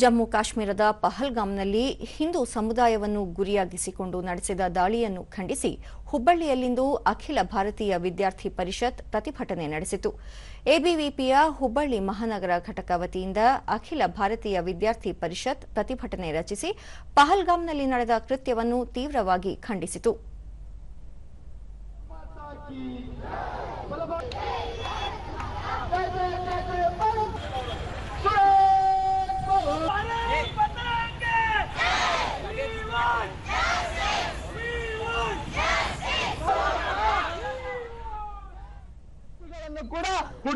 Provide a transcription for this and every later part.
ಜಮ್ಮು ಕಾಶ್ಮೀರದ ಪಹಲ್ಗಾಮ್ನಲ್ಲಿ ಹಿಂದೂ ಸಮುದಾಯವನ್ನು ಗುರಿಯಾಗಿಸಿಕೊಂಡು ನಡೆಸಿದ ದಾಳಿಯನ್ನು ಖಂಡಿಸಿ ಹುಬ್ಬಳ್ಳಿಯಲ್ಲಿಂದು ಅಖಿಲ ಭಾರತೀಯ ವಿದ್ಯಾರ್ಥಿ ಪರಿಷತ್ ಪ್ರತಿಭಟನೆ ನಡೆಸಿತು. ಎಬಿವಿಪಿಯ ಹುಬ್ಬಳ್ಳಿ ಮಹಾನಗರ ಘಟಕ ವತಿಯಿಂದ ಅಖಿಲ ಭಾರತೀಯ ವಿದ್ಯಾರ್ಥಿ ಪರಿಷತ್ ಪ್ರತಿಭಟನೆ ರಚಿಸಿ ಪಹಲ್ಗಾಮ್ನಲ್ಲಿ ನಡೆದ ಕೃತ್ಯವನ್ನು ತೀವ್ರವಾಗಿ ಖಂಡಿಸಿತು.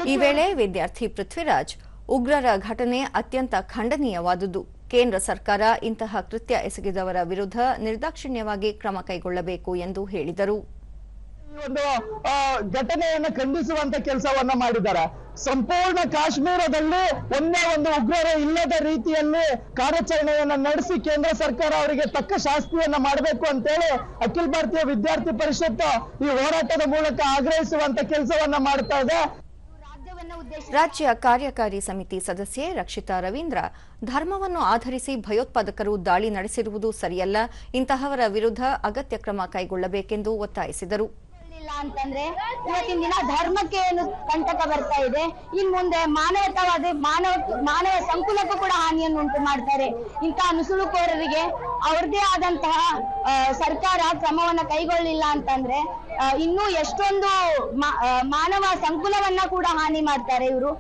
ಈ ವೇಳೆ ವಿದ್ಯಾರ್ಥಿ ಪೃಥ್ವಿರಾಜ್, ಉಗ್ರರ ಘಟನೆ ಅತ್ಯಂತ ಖಂಡನೀಯವಾದುದು. ಕೇಂದ್ರ ಸರ್ಕಾರ ಇಂತಹ ಕೃತ್ಯ ಎಸಗಿದವರ ವಿರುದ್ಧ ನಿರ್ದಾಕ್ಷಿಣ್ಯವಾಗಿ ಕ್ರಮ ಕೈಗೊಳ್ಳಬೇಕು ಎಂದು ಹೇಳಿದರು. ಒಂದು ಘಟನೆಯನ್ನ ಖಂಡಿಸುವಂತ ಕೆಲಸವನ್ನ ಮಾಡಿದ್ದಾರೆ. ಸಂಪೂರ್ಣ ಕಾಶ್ಮೀರದಲ್ಲಿ ಒಂದೇ ಒಂದು ಉಗ್ರರು ಇಲ್ಲದ ರೀತಿಯಲ್ಲಿ ಕಾರ್ಯಾಚರಣೆಯನ್ನ ನಡೆಸಿ ಕೇಂದ್ರ ಸರ್ಕಾರ ಅವರಿಗೆ ತಕ್ಕ ಶಾಸ್ತಿಯನ್ನ ಮಾಡಬೇಕು ಅಂತೇಳಿ ಅಖಿಲ ಭಾರತೀಯ ವಿದ್ಯಾರ್ಥಿ ಪರಿಷತ್ ಈ ಹೋರಾಟದ ಮೂಲಕ ಆಗ್ರಹಿಸುವಂತ ಕೆಲಸವನ್ನ ಮಾಡ್ತಾ ಇದೆ. ರಾಜ್ಯ ಕಾರ್ಯಕಾರಿ ಸಮಿತಿ ಸದಸ್ಯೆ ರಕ್ಷಿತಾ ರವೀಂದ್ರ, ಧರ್ಮವನ್ನು ಆಧರಿಸಿ ಭಯೋತ್ಪಾದಕರು ದಾಳಿ ನಡೆಸಿರುವುದು ಸರಿಯಲ್ಲ, ಇಂತಹವರ ವಿರುದ್ಧ ಅಗತ್ಯ ಕ್ರಮ ಕೈಗೊಳ್ಳಬೇಕೆಂದು ಒತ್ತಾಯಿಸಿದರು. ಅಂತಂದ್ರೆ ಇವತ್ತಿನ ದಿನ ಧರ್ಮಕ್ಕೆ ಏನು ಕಂಟಕ ಬರ್ತಾ ಇದೆ. ಇನ್ ಮುಂದೆ ಮಾನವತಾವಾದ, ಮಾನವ ಮಾನವ ಸಂಕುಲಕ್ಕೂ ಕೂಡ ಹಾನಿಯನ್ನು ಉಂಟು ಮಾಡ್ತಾರೆ. ಇಂತಹ ನುಸುಳುಕೋರರಿಗೆ ಅವ್ರದೇ ಆದಂತಹ ಸರ್ಕಾರ ಕ್ರಮವನ್ನ ಕೈಗೊಳ್ಳಿಲ್ಲ ಅಂತಂದ್ರೆ ಇನ್ನೂ ಎಷ್ಟೊಂದು ಮಾನವ ಸಂಕುಲವನ್ನ ಕೂಡ ಹಾನಿ ಮಾಡ್ತಾರೆ ಇವರು.